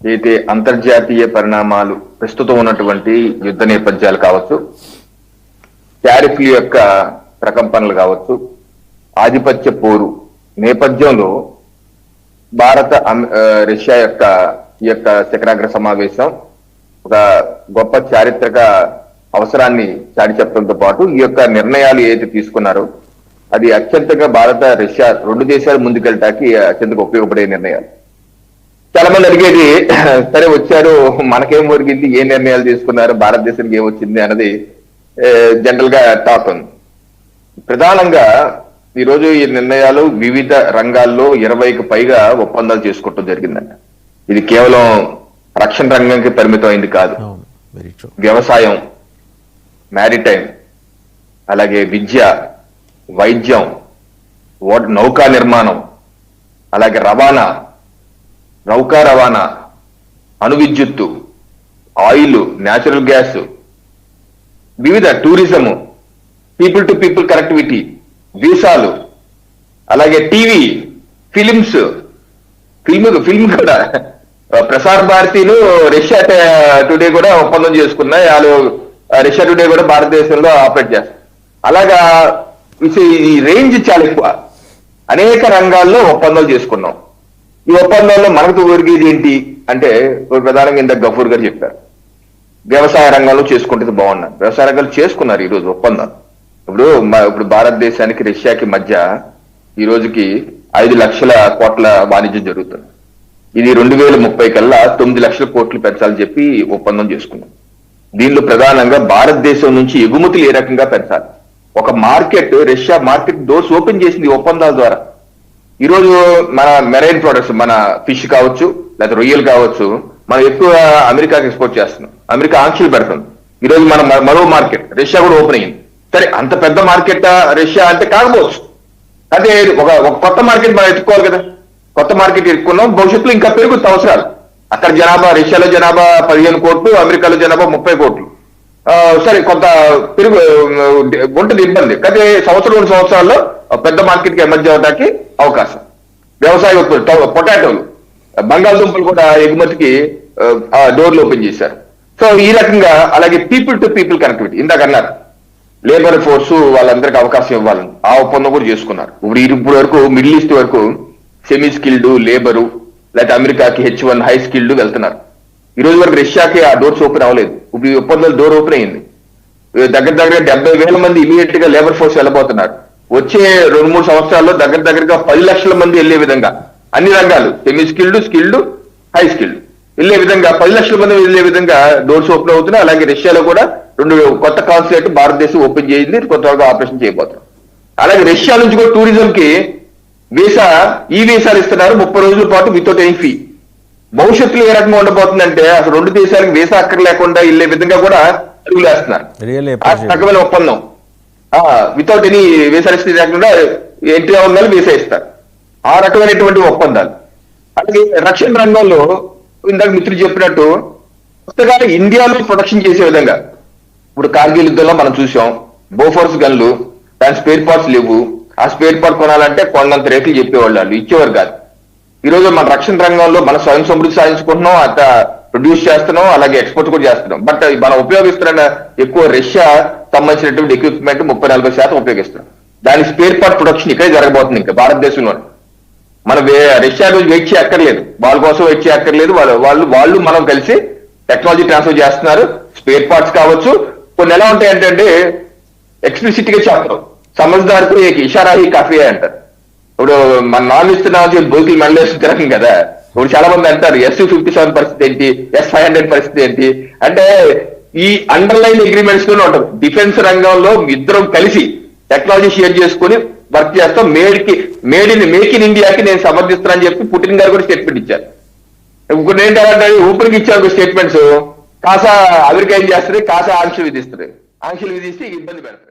అయితే అంతర్జాతీయ పరిణామాలు ప్రస్తుతం ఉన్నటువంటి యుద్ధ నేపథ్యాలు కావచ్చు టారిఫ్ల యొక్క ప్రకంపనలు కావచ్చు ఆధిపత్య పోరు నేపథ్యంలో భారత రష్యా యొక్క ఈ యొక్క శిఖరాగ్ర సమావేశం ఒక గొప్ప చారిత్రక అవసరాన్ని చాటి చెప్పడంతో పాటు ఈ యొక్క నిర్ణయాలు ఏదైతే తీసుకున్నారో అది అత్యంతగా భారత రష్యా రెండు దేశాలు ముందుకెళ్ళటానికి అత్యంత ఉపయోగపడే నిర్ణయాలు. చాలా మంది అడిగేది సరే వచ్చారు మనకేం ఒరిగింది ఏ నిర్ణయాలు తీసుకున్నారు భారతదేశానికి ఏం వచ్చింది అన్నది జనరల్గా టాక్ ఉంది. ప్రధానంగా ఈ రోజు ఈ నిర్ణయాలు వివిధ రంగాల్లో ఇరవైకి పైగా ఒప్పందాలు చేసుకోవటం జరిగిందంట. ఇది కేవలం రక్షణ రంగానికి పరిమితం అయింది కాదు. వ్యవసాయం మ్యారిటైమ్ అలాగే విద్య వైద్యం నౌకా నిర్మాణం అలాగే రవాణా నౌకా రవాణా అణు విద్యుత్తు ఆయిల్ న్యాచురల్ గ్యాస్ వివిధ tourism people to people connectivity వీసాలు అలాగే టీవీ ఫిలిమ్స్ ఫిల్మ్ ఫిల్మ్ కూడా ప్రసార్ భారతిను రష్యా టుడే కూడా ఒప్పందం చేసుకున్నాయి. వాళ్ళు రష్యా టుడే కూడా భారతదేశంలో ఆపరేట్ చేస్తారు. అలాగా ఈ రేంజ్ చాలా ఎక్కువ. అనేక రంగాల్లో ఒప్పందాలు చేసుకున్నాం. ఈ ఒప్పందాల్లో మనకు ఒరిగేది ఏంటి అంటే ప్రధానంగా ఇంత గఫూర్ గారు చెప్పారు. వ్యవసాయ రంగంలో చేసుకుంటే బాగున్నారు వ్యవసాయ రంగంలో చేసుకున్నారు ఈ రోజు ఒప్పందం. ఇప్పుడు ఇప్పుడు భారతదేశానికి రష్యాకి మధ్య ఈ రోజుకి ఐదు లక్షల కోట్ల వాణిజ్యం జరుగుతుంది. ఇది రెండు వేల ముప్పై కల్లా తొమ్మిది లక్షల కోట్లు పెంచాలని చెప్పి ఒప్పందం చేసుకున్నాం. దీనిలో ప్రధానంగా భారతదేశం నుంచి ఎగుమతులు ఏ రకంగా పెంచాలి? ఒక market Russia market doors open చేసింది ఒప్పందాల ద్వారా. ఈరోజు మన మెరైన్ ప్రొడక్ట్స్ మన ఫిష్ కావచ్చు లేదా రొయ్యలు కావచ్చు మనం ఎక్కువ అమెరికాకి ఎక్స్పోర్ట్ చేస్తున్నాం. అమెరికా ఆంక్షలు పెడుతుంది. ఈ రోజు మన మరో మార్కెట్ రష్యా కూడా ఓపెన్ అయ్యింది. సరే అంత పెద్ద మార్కెట్ రష్యా అంటే కాకపోవచ్చు. అదే ఒక ఒక కొత్త మార్కెట్ మనం ఎత్తుకోవాలి కదా. కొత్త మార్కెట్ ఎత్తుకున్నాం భవిష్యత్తులో ఇంకా పెరుగుతుంది అవసరాలు. అక్కడ జనాభా రష్యాలో జనాభా పదిహేను కోట్లు అమెరికాలో జనాభా ముప్పై కోట్లు. సరే కొంత పెరుగు ఉంటుంది ఇబ్బంది కానీ సంవత్సరం రెండు సంవత్సరాల్లో పెద్ద మార్కెట్కి ఎమర్జీ అవడానికి అవకాశం. వ్యవసాయ ఉత్పత్తులు పొటాటోలు బంగాళదుంపలు కూడా ఎగుమతికి ఆ, డోర్లు ఓపెన్ చేశారు. సో ఈ రకంగా అలాగే పీపుల్ టు పీపుల్ కనెక్టివిటీ ఇందాక అన్నారు. లేబర్ ఫోర్స్ వాళ్ళందరికీ అవకాశం ఇవ్వాలని ఆ ఒప్పందం కూడా చేసుకున్నారు. ఇప్పుడు ఇప్పుడు వరకు మిడిల్ ఈస్ట్ వరకు సెమీ స్కిల్డ్ లేబరు లేకపోతే అమెరికాకి హెచ్ వన్ హై స్కిల్డ్ వెళ్తున్నారు. ఈ రోజు వరకు రష్యాకి ఆ డోర్స్ ఓపెన్ అవ్వలేదు. ఇప్పుడు ఈ ఒప్పందాలు డోర్ ఓపెన్ అయింది దగ్గర దగ్గర డెబ్బై వేల మంది ఇమీడియట్గా లేబర్ ఫోర్స్ వెళ్ళబోతున్నారు. వచ్చే రెండు మూడు సంవత్సరాల్లో దగ్గర దగ్గరగా పది లక్షల మంది వెళ్ళే విధంగా అన్ని రంగాలు semi skilled skilled high skilled వెళ్ళే విధంగా పది లక్షల మంది వెళ్ళే విధంగా డోర్స్ ఓపెన్ అవుతున్నాయి. అలాగే రష్యాలో కూడా రెండు కొత్త కాన్సులేట్ భారతదేశం ఓపెన్ చేయింది. కొత్తగా ఆపరేషన్ చేయబోతున్నాం. అలాగే రష్యా నుంచి కూడా టూరిజం కి వీసా ఈ వీసాలు ఇస్తున్నారు. ముప్పై రోజుల పాటు వితౌట్ ఎనీ ఫీ భవిష్యత్తులో ఏ రకంగా ఉండబోతుందంటే అసలు రెండు దేశాలకు వీసా అక్కర్ లేకుండా వెళ్ళే విధంగా కూడా అడుగులు వేస్తున్నారు. రకమైన ఒప్పందం. వితౌట్ ఎనీ వీసా రిస్ట్రిక్ట్ లేకుండా ఎంట్రీ అవ్వాలి వీసా ఇస్తారు. ఆ రకమైనటువంటి ఒప్పందాలు. అలాగే రక్షణ రంగంలో ఇందాక మిత్రులు చెప్పినట్టు కొత్తగా ఇండియాలో ప్రొడక్షన్ చేసే విధంగా ఇప్పుడు కార్గిల్ యుద్ధంలో మనం చూసాం. బోఫోర్స్ గన్లు దాని స్పేర్ పార్ట్స్ లేవు. ఆ స్పేర్ పార్ట్ కొనాలంటే కొన్నంత రేట్లు చెప్పేవాళ్ళు వాళ్ళు. ఇచ్చేవారు కాదు. ఈ రోజు మన రక్షణ రంగంలో మన స్వయం సమృద్ధి సాధించుకుంటున్నాం అత ప్రొడ్యూస్ చేస్తున్నాం అలాగే ఎక్స్పోర్ట్ కూడా చేస్తున్నాం. బట్ మనం ఉపయోగిస్తున్న ఎక్కువ రష్యా సంబంధించినటువంటి ఎక్విప్మెంట్ ముప్పై నలభై శాతం ఉపయోగిస్తున్నాం. దాని స్పేర్ పార్ట్ ప్రొడక్షన్ ఇక్కడే జరగబోతుంది ఇంకా భారతదేశంలో మన వే- రష్యా నుంచి వెయిట్ చేయక్కర్లేదు. వాళ్ళ కోసం వెయిట్ చేయక్కర్లేదు. వాళ్ళు వాళ్ళు వాళ్ళు మనం కలిసి టెక్నాలజీ ట్రాన్స్ఫర్ చేస్తున్నారు. స్పేర్ పార్ట్స్ కావచ్చు. కొన్ని ఎలా ఉంటాయి అంటే ఎక్స్ప్లిసిట్గా చెప్పరు. సమజ్దార్కు ఇషారాహి కాఫీ అంటారు. ఇప్పుడు మన నాన్ ఇస్తున్నా బోకిల్ మెడలేసి తిరగం కదా. ఇప్పుడు చాలా మంది అంటారు ఎస్ ఫిఫ్టీ సెవెన్ పరిస్థితి ఏంటి? ఎస్ ఫైవ్ హండ్రెడ్ పరిస్థితి ఏంటి? అంటే ఈ అండర్లైన్ అగ్రిమెంట్స్లోనే ఉంటుంది డిఫెన్స్ రంగంలో ఇద్దరం కలిసి టెక్నాలజీ షేర్ చేసుకుని వర్క్ చేస్తాం. మేడ్కి మేడ్ ఇన్ మేక్ ఇన్ ఇండియాకి నేను సమర్థిస్తానని చెప్పి పుటిన్ గారు కూడా స్టేట్మెంట్ ఇచ్చారు. ఇప్పుడు ఏంటంటే ఊపిరికి ఇచ్చారు స్టేట్మెంట్స్ కాసా అమెరికా ఏం చేస్తుంది? కాసా ఆంక్షలు విధిస్తుంది. ఆంక్షలు విధిస్తే ఇబ్బంది పెడతారు.